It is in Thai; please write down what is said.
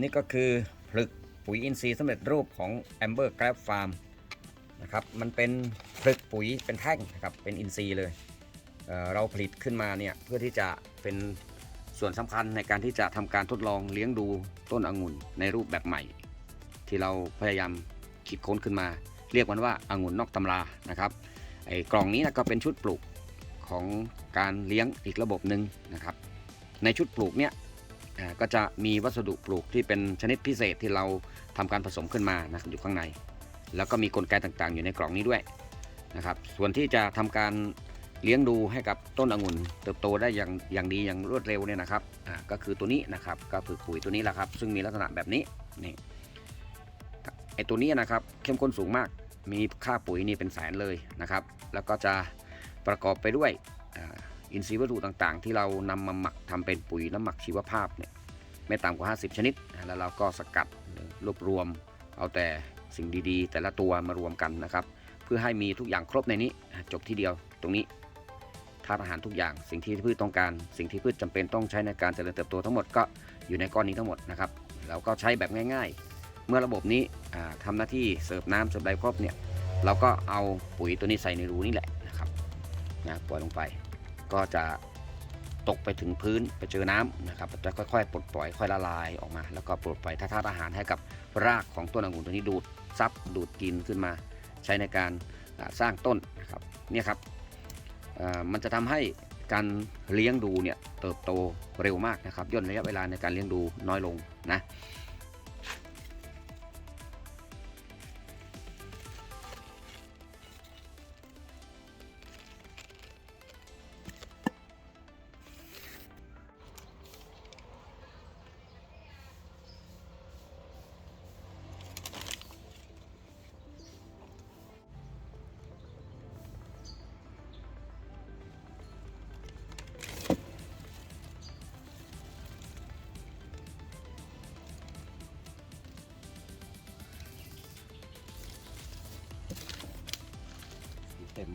นี่ก็คือผลึกปุ๋ยอินทรีย์สำเร็จรูปของ Amber Grab Farm นะครับ มันเป็นผลึกปุ๋ยเป็นแท่งนะครับ เป็นอินทรีย์เลยเเราผลิตขึ้นมาเนี่ยเพื่อที่จะเป็นส่วนสำคัญในการที่จะทำการทดลองเลี้ยงดูต้นองุ่นในรูปแบบใหม่ ที่เราพยายามคิดค้นขึ้นมา เรียกมันว่าองุ่นนอกตำรานะครับไอ้กล่องนี้นะก็เป็นชุดปลูกของการเลี้ยงอีกระบบหนึ่งนะครับ ในชุดปลูกเนี่ย ก็จะมีวัสดุปลูกที่เป็นชนิดพิเศษที่เราทำการผสมขึ้นมานะอยู่ข้างใน แล้วก็มีกลไกต่างๆ อยู่ในกล่องนี้ด้วยนะครับส่วนที่จะทำการเลี้ยงดูให้กับต้นองุ่นเติบโตได้อย่างอย่างดีอย่างรวดเร็วเนี่ยนะครับอ่าก็คือตัวนี้นะครับก็คือปุ๋ยตัวนี้แหละครับ ซึ่งมีลักษณะแบบนี้นี่ไอตัวนี้นะครับเข้มข้นสูงมาก มีค่าปุ๋ยนี่เป็นแสนเลยนะครับ แล้วก็จะประกอบไปด้วย อินทรีย์วัตถุต่างๆ ที่เรานำมาหมักทำเป็นปุ๋ยน้ำหมักชีวภาพเนี่ยไม่ต่ำกว่า 50 ชนิดนะแล้วเราก็สกัดรวบรวม เอาแต่สิ่งดีๆ แต่ละตัวมารวมกันนะครับ เพื่อให้มีทุกอย่างครบในนี้จบที่เดียวตรงนี้ธาตุอาหารทุกอย่างสิ่งที่พืชต้องการ สิ่งที่พืชจำเป็นต้องใช้ในการเจริญเติบโตทั้งหมดก็อยู่ในก้อนนี้ทั้งหมดนะครับเราก็ใช้แบบง่าย ๆ เมื่อระบบนี้อ่าทำหน้าที่เสิร์ฟน้ำเสิร์ฟใดครบเนี่ยเราก็เอาปุ๋ยตัวนี้ใส่ในรูนี่แหละนะครับนะปล่อยลงไป ก็จะตกไปถึงพื้นไปเจอน้ำนะครับจะค่อยๆ ปลดปล่อยค่อยละลายออกมา แล้วก็ปลดปล่อยธาตุอาหารให้กับรากของต้นองุ่นตัวนี้ดูดซับดูดกินขึ้นมา ใช้ในการสร้างต้นนะครับเนี่ยครับมันจะทำให้การเลี้ยงดูเนี่ยเติบโตเร็วมากนะครับย่นระยะเวลาในการเลี้ยงดูน้อยลงนะ เต็ม